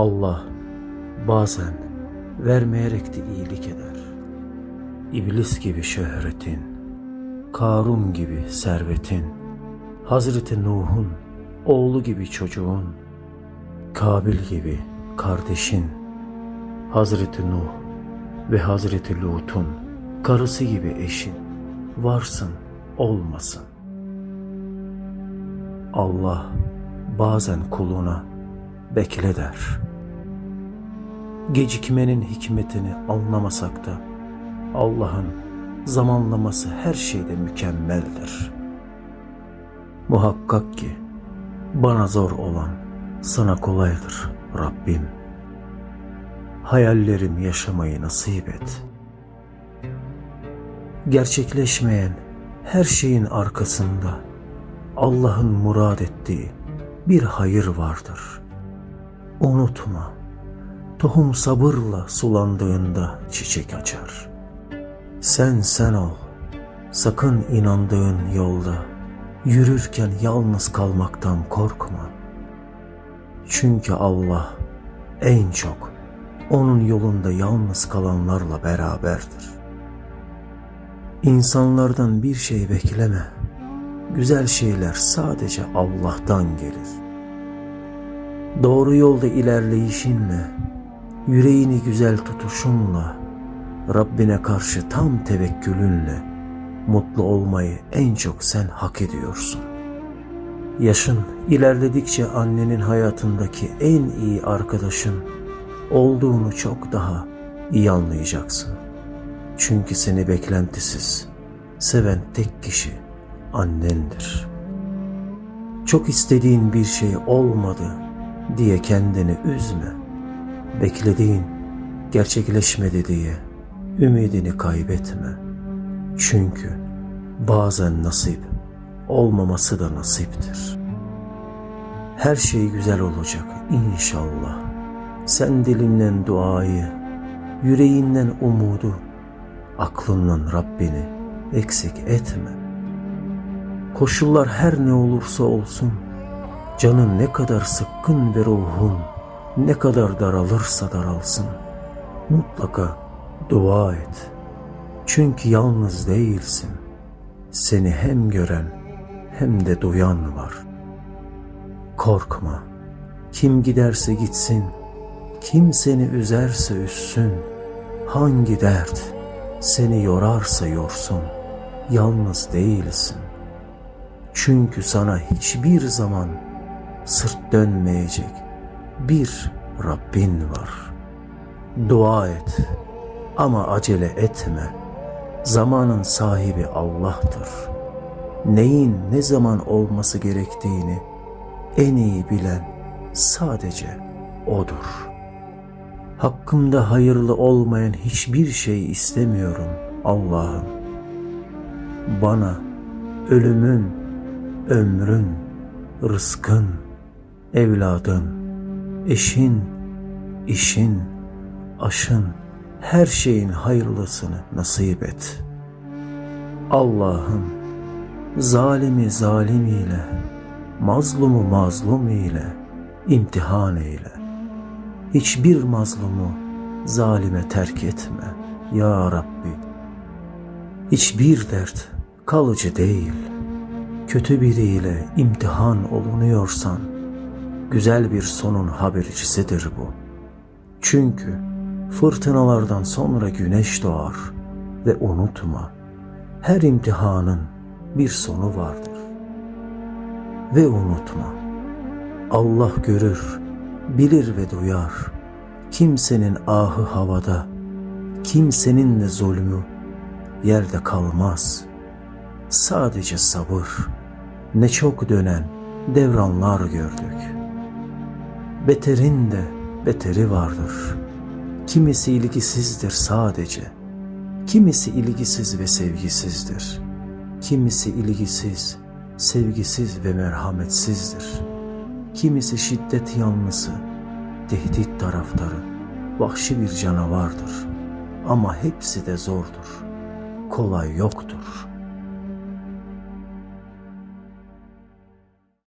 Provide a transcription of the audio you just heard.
Allah bazen vermeyerek de iyilik eder. İblis gibi şöhretin, Karun gibi servetin, Hazreti Nuh'un oğlu gibi çocuğun, Kabil gibi kardeşin, Hazreti Nuh ve Hazreti Lut'un karısı gibi eşin, varsın olmasın. Allah bazen kuluna bekle der. Gecikmenin hikmetini anlamasak da Allah'ın zamanlaması her şeyde mükemmeldir. Muhakkak ki bana zor olan sana kolaydır Rabbim. Hayallerim yaşamayı nasip et. Gerçekleşmeyen her şeyin arkasında Allah'ın murad ettiği bir hayır vardır. Unutma, tohum sabırla sulandığında çiçek açar. Sen sen ol, sakın inandığın yolda, yürürken yalnız kalmaktan korkma. Çünkü Allah en çok onun yolunda yalnız kalanlarla beraberdir. İnsanlardan bir şey bekleme. Güzel şeyler sadece Allah'tan gelir. Doğru yolda ilerleyişinle, yüreğini güzel tutuşunla, Rabbine karşı tam tevekkülünle mutlu olmayı en çok sen hak ediyorsun. Yaşın ilerledikçe annenin hayatındaki en iyi arkadaşın olduğunu çok daha iyi anlayacaksın. Çünkü seni beklentisiz, seven tek kişi annendir. Çok istediğin bir şey olmadı diye kendini üzme. Beklediğin gerçekleşmedi diye ümidini kaybetme. Çünkü bazen nasip olmaması da nasiptir. Her şey güzel olacak inşallah. Sen dilinden duayı, yüreğinden umudu, aklından Rabbini eksik etme. Koşullar her ne olursa olsun, canın ne kadar sıkkın ve ruhun ne kadar daralırsa daralsın, mutlaka dua et. Çünkü yalnız değilsin. Seni hem gören hem de duyan var. Korkma. Kim giderse gitsin, kim seni üzerse üzsün, hangi dert seni yorarsa yorsun, yalnız değilsin. Çünkü sana hiçbir zaman sırt dönmeyecek bir Rabbin var. Dua et ama acele etme. Zamanın sahibi Allah'tır. Neyin ne zaman olması gerektiğini en iyi bilen sadece O'dur. Hakkımda hayırlı olmayan hiçbir şey istemiyorum Allah'ım. Bana ölümün, ömrün, rızkın, evladın, eşin, işin, aşın, her şeyin hayırlısını nasip et. Allah'ım zalimi zalim ile, mazlumu mazlum ile imtihan eyle. Hiçbir mazlumu zalime terk etme ya Rabbi. Hiçbir dert kalıcı değil. Kötü biriyle imtihan olunuyorsan güzel bir sonun habercisidir bu. Çünkü fırtınalardan sonra güneş doğar ve unutma her imtihanın bir sonu vardır. Ve unutma Allah görür, bilir ve duyar. Kimsenin ahı havada, kimsenin de zulmü yerde kalmaz. Sadece sabır, ne çok dönen devranlar gördük. Beterin de beteri vardır. Kimisi ilgisizdir sadece. Kimisi ilgisiz ve sevgisizdir. Kimisi ilgisiz, sevgisiz ve merhametsizdir. Kimisi şiddet yanlısı, tehdit taraftarı, vahşi bir canavardır. Ama hepsi de zordur. Kolay yoktur.''